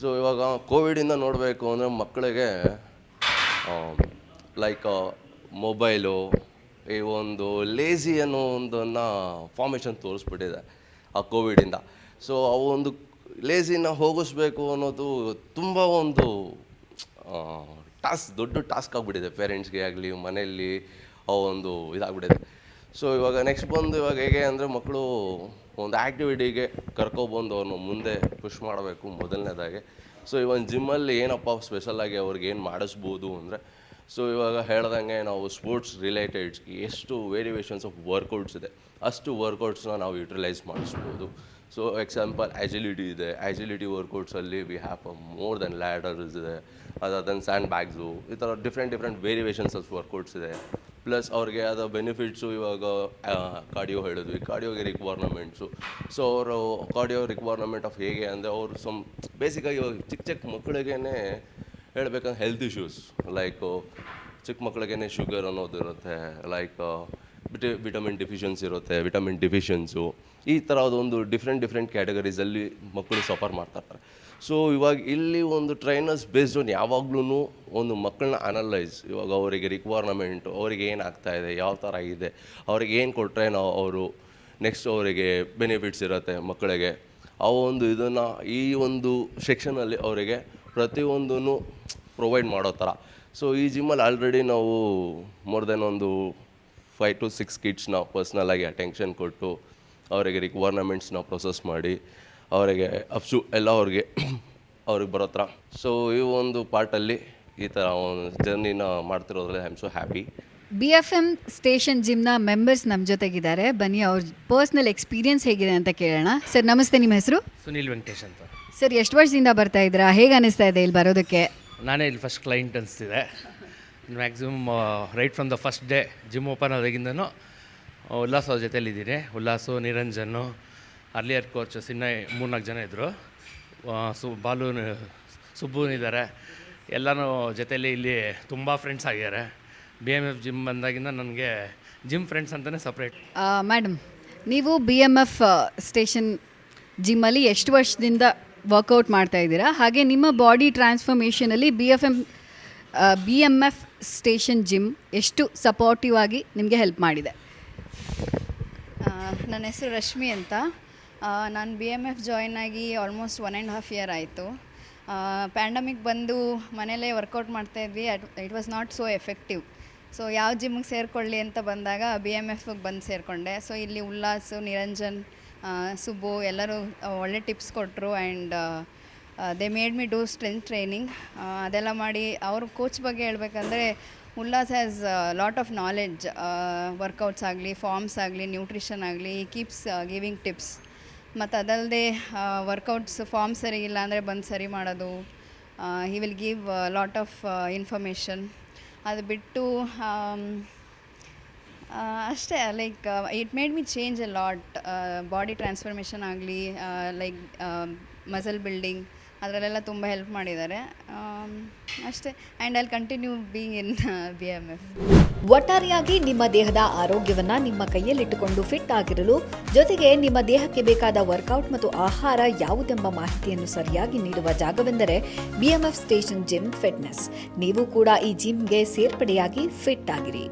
ಸೊ ಇವಾಗ ಕೋವಿಡಿಂದ ನೋಡಬೇಕು ಅಂದರೆ ಮಕ್ಕಳಿಗೆ ಲೈಕ್ ಮೊಬೈಲು ಈ ಒಂದು ಲೇಝಿ ಅನ್ನೋ ಒಂದನ್ನು ಫಾರ್ಮೇಷನ್ ತೋರಿಸ್ಬಿಟ್ಟಿದೆ ಆ ಕೋವಿಡಿಂದ ಸೊ ಆ ಒಂದು ಲೇಝಿನ ಹೋಗಿಸ್ಬೇಕು ಅನ್ನೋದು ತುಂಬ ಒಂದು ಟಾಸ್ಕ್ ದೊಡ್ಡ ಟಾಸ್ಕ್ ಆಗಿಬಿಟ್ಟಿದೆ. ಪೇರೆಂಟ್ಸ್ಗೆ ಆಗಲಿ, ಮನೆಯಲ್ಲಿ ಆ ಒಂದು ಇದಾಗ್ಬಿಟ್ಟಿದೆ. ಸೊ ಇವಾಗ ನೆಕ್ಸ್ಟ್ ಬಂದು ಇವಾಗ ಹೇಗೆ ಅಂದರೆ ಮಕ್ಕಳು ಒಂದು ಆ್ಯಕ್ಟಿವಿಟಿಗೆ ಕರ್ಕೊಬಂದು ಅವ್ರನ್ನ ಮುಂದೆ ಪುಷ್ ಮಾಡಬೇಕು ಮೊದಲನೇದಾಗಿ. ಸೊ ಇವಾಗ ಜಿಮ್ಮಲ್ಲಿ ಏನಪ್ಪ ಸ್ಪೆಷಲಾಗಿ ಅವ್ರಿಗೆ ಏನು ಮಾಡಿಸ್ಬೋದು ಅಂದರೆ ಸೊ ಇವಾಗ ಹೇಳ್ದಂಗೆ ನಾವು ಸ್ಪೋರ್ಟ್ಸ್ ರಿಲೇಟೆಡ್ ಎಷ್ಟು ವೇರಿಯೇಷನ್ಸ್ ಆಫ್ ವರ್ಕೌಟ್ಸ್ ಇದೆ. ಅಷ್ಟು ವರ್ಕೌಟ್ಸ್ನ ನಾವು ಯುಟಿಲೈಸ್ ಮಾಡಿಸ್ಬೋದು. ಸೊ ಎಕ್ಸಾಂಪಲ್ ಆ್ಯಜಿಲಿಟಿ ಇದೆ. Agility ವರ್ಕೌಟ್ಸಲ್ಲಿ we have a more than ladders ಇದೆ. ಅದಾದನ್ ಸ್ಯಾಂಡ್ ಬ್ಯಾಗ್ಸು ಈ ಥರ different different variations of workouts ಇದೆ. ಪ್ಲಸ್ ಅವ್ರಿಗೆ ಅದರ ಬೆನಿಫಿಟ್ಸು ಇವಾಗ ಕಾರ್ಡಿಯೋ ಹೇಳಿದ್ವಿ. ಕಾರ್ಡಿಯೋಗೆ ರಿಕ್ವೈರ್ಮೆಂಟ್ಸು ಸೊ ಅವರು ಕಾರ್ಡಿಯೋ ರಿಕ್ವೈರ್ಮೆಂಟ್ ಆಫ್ ಹೇಗೆ ಅಂದರೆ ಅವರು ಸಮ್ ಬೇಸಿಕಾಗಿ ಇವಾಗ ಚಿಕ್ಕ ಚಿಕ್ಕ ಮಕ್ಕಳಿಗೇ ಹೇಳ್ಬೇಕಂದ್ರೆ ಹೆಲ್ತ್ ಇಶ್ಯೂಸ್ ಲೈಕ್ ಚಿಕ್ಕ ಮಕ್ಕಳಿಗೇನೆ ಶುಗರ್ ಅನ್ನೋದು ಇರುತ್ತೆ ಲೈಕ್ ವಿಟಿ ವಿಟಮಿನ್ ಡಿಫಿಷಿಯನ್ಸಿ ಇರುತ್ತೆ ವಿಟಮಿನ್ ಡಿಫಿಷಿಯನ್ಸು ಈ ಥರದೊಂದು ಡಿಫ್ರೆಂಟ್ ಡಿಫ್ರೆಂಟ್ ಕ್ಯಾಟಗರೀಸಲ್ಲಿ ಮಕ್ಕಳು ಸಫರ್ ಮಾಡ್ತಾ ಇರ್ತಾರೆ. ಸೊ ಇವಾಗ ಇಲ್ಲಿ ಒಂದು ಟ್ರೈನರ್ಸ್ ಬೇಸ್ಡ್ ಆನ್ ಯಾವಾಗ್ಲೂ ಒಂದು ಮಕ್ಕಳನ್ನ ಅನಲೈಸ್ ಇವಾಗ ಅವರಿಗೆ ರಿಕ್ವೈರ್ಮೆಂಟು ಅವರಿಗೆ ಏನಾಗ್ತಾ ಇದೆ, ಯಾವ ಥರ ಇದೆ, ಅವ್ರಿಗೆ ಏನು ಕೊಟ್ಟರೆ ನಾವು ಅವರು ನೆಕ್ಸ್ಟ್ ಅವರಿಗೆ ಬೆನಿಫಿಟ್ಸ್ ಇರುತ್ತೆ ಮಕ್ಕಳಿಗೆ ಆ ಒಂದು ಇದನ್ನು ಈ ಒಂದು ಸೆಕ್ಷನಲ್ಲಿ ಅವರಿಗೆ ಪ್ರತಿಯೊಂದೂ ಪ್ರೊವೈಡ್ ಮಾಡೋ ಥರ. ಸೊ ಈ ಜಿಮ್ಮಲ್ಲಿ ಆಲ್ರೆಡಿ ನಾವು ಮೋರ್ ದೆನ್ ಒಂದು ಫೈವ್ ಟು ಸಿಕ್ಸ್ ಕಿಡ್ಸ್ನ ಪರ್ಸ್ನಲ್ಲಾಗಿ ಅಟೆನ್ಷನ್ ಕೊಟ್ಟು ಅವರಿಗೆ ರಿಕ್ವೈರ್ಮೆಂಟ್ಸ್ನ ಪ್ರೊಸೆಸ್ ಮಾಡಿ ಅವರಿಗೆ ಅಪ್ಸು ಎಲ್ಲ ಅವ್ರಿಗೆ ಅವ್ರಿಗೆ ಬರೋ ಥರ. ಸೊ ಈ ಒಂದು ಪಾರ್ಟಲ್ಲಿ ಈ ಥರ ಒಂದು ಜರ್ನಿನ ಮಾಡ್ತಿರೋದ್ರಲ್ಲಿ I am so happy B F M station ಜಿಮ್ನ members ನಮ್ಮ ಜೊತೆಗಿದ್ದಾರೆ. ಬನ್ನಿ ಅವ್ರ ಪರ್ಸ್ನಲ್ ಎಕ್ಸ್ಪೀರಿಯನ್ಸ್ ಹೇಗಿದೆ ಅಂತ ಕೇಳೋಣ. ಸರ್ ನಮಸ್ತೆ ನಿಮ್ಮ ಹೆಸರು? ಸುನೀಲ್ ವೆಂಕಟೇಶ್ ಅಂತ. ಸರ್ ಎಷ್ಟು ವರ್ಷದಿಂದ ಬರ್ತಾ ಇದ್ದೀರಾ? ಹೇಗೆ ಅನಿಸ್ತಾ ಇದೆ ಇಲ್ಲಿ ಬರೋದಕ್ಕೆ? ನಾನೇ ಇಲ್ಲಿ ಫಸ್ಟ್ ಕ್ಲೈಂಟ್ ಅನಿಸ್ತಿದೆ. Maximum right from the first day gym open ಆದಾಗಿಂದನೂ Ullas ಅವ್ರ ಜೊತೆಲಿದ್ದೀನಿ ಉಲ್ಲಾಸು ನಿರಂಜನ್ನು ಅರ್ಲಿಯರ್ ಕೋಚಸ್ ಇನ್ನೂ ಮೂರ್ನಾಲ್ಕು ಜನ ಇದ್ದರು ಸು ಬಾಲು ಸುಬ್ಬೂನ್ ಇದ್ದಾರೆ. ಎಲ್ಲನೂ ಜೊತೆಯಲ್ಲಿ ಇಲ್ಲಿ ತುಂಬ ಫ್ರೆಂಡ್ಸ್ ಆಗಿದ್ದಾರೆ. ಬಿ ಎಂ ಎಫ್ ಜಿಮ್ ಬಂದಾಗಿಂದ ನನಗೆ ಜಿಮ್ ಫ್ರೆಂಡ್ಸ್ ಅಂತಲೇ ಸಪ್ರೇಟ್ ಮೇಡಮ್ ನೀವು ಬಿ ಎಂ ಎಫ್ ಸ್ಟೇಷನ್ ಜಿಮ್ಮಲ್ಲಿ ಎಷ್ಟು ವರ್ಷದಿಂದ ವರ್ಕೌಟ್ ಮಾಡ್ತಾ ಇದ್ದೀರಾ? ಹಾಗೆ ನಿಮ್ಮ body ಟ್ರಾನ್ಸ್ಫಾರ್ಮೇಷನಲ್ಲಿ B F M B M F station gym ಎಷ್ಟು ಸಪೋರ್ಟಿವ್ ಆಗಿ ನಿಮಗೆ ಹೆಲ್ಪ್ ಮಾಡಿದೆ? ನನ್ನ ಹೆಸರು ರಶ್ಮಿ ಅಂತ. ನಾನು ಬಿ ಎಂ ಎಫ್ ಜಾಯ್ನ್ ಆಗಿ almost one and half year ಆಯಿತು. ಪ್ಯಾಂಡಮಿಕ್ ಬಂದು ಮನೇಲೇ ವರ್ಕೌಟ್ ಮಾಡ್ತಾಯಿದ್ವಿ it was not so effective so ಯಾವ ಜಿಮ್ಗೆ ಸೇರಿಕೊಳ್ಳಿ ಅಂತ ಬಂದಾಗ ಬಿ ಎಂ ಎಫ್ಗೆ ಬಂದು ಸೇರಿಕೊಂಡೆ. ಸೊ ಇಲ್ಲಿ ಉಲ್ಲಾಸು, ನಿರಂಜನ್ ಸುಬ್ಬು ಎಲ್ಲರೂ ಒಳ್ಳೆ ಟಿಪ್ಸ್ ಕೊಟ್ಟರು and they made me do strength training ಅದೆಲ್ಲ ಮಾಡಿ ಅವ್ರ ಕೋಚ್ ಬಗ್ಗೆ ಹೇಳ್ಬೇಕಂದ್ರೆ Ullas has lot of knowledge workouts ಆಗಲಿ ಫಾರ್ಮ್ಸ್ ಆಗಲಿ ನ್ಯೂಟ್ರಿಷನ್ ಆಗಲಿ ಕೀಪ್ಸ್ ಗಿವಿಂಗ್ ಟಿಪ್ಸ್ ಮತ್ತು ಅದಲ್ಲದೆ ವರ್ಕೌಟ್ಸ್ ಫಾರ್ಮ್ ಸರಿ ಇಲ್ಲ ಅಂದರೆ ಬಂದು ಸರಿ ಮಾಡೋದು. He will give lot of information ಅದು ಬಿಟ್ಟು ಅಷ್ಟೇ like it made me change a lot body transformation ಆಗಲಿ ಲೈಕ್ ಮಸಲ್ ಬಿಲ್ಡಿಂಗ್ ಅದರಲ್ಲೆಲ್ಲ ತುಂಬ ಹೆಲ್ಪ್ ಮಾಡಿದ್ದಾರೆ. ಅಷ್ಟೇ. And I'll continue being in B M F ಒಟ್ಟಾರೆಯಾಗಿ ನಿಮ್ಮ ದೇಹದ ಆರೋಗ್ಯವನ್ನು ನಿಮ್ಮ ಕೈಯಲ್ಲಿಟ್ಟುಕೊಂಡು ಫಿಟ್ ಆಗಿರಲು, ಜೊತೆಗೆ ನಿಮ್ಮ ದೇಹಕ್ಕೆ ಬೇಕಾದ ವರ್ಕೌಟ್ ಮತ್ತು ಆಹಾರ ಯಾವುದೆಂಬ ಮಾಹಿತಿಯನ್ನು ಸರಿಯಾಗಿ ನೀಡುವ ಜಾಗವೆಂದರೆ ಬಿಎಂಎಫ್ ಸ್ಟೇಷನ್ ಜಿಮ್ ಫಿಟ್ನೆಸ್ ನೀವು ಕೂಡ ಈ ಜಿಮ್ಗೆ ಸೇರ್ಪಡೆಯಾಗಿ ಫಿಟ್ ಆಗಿರಿ.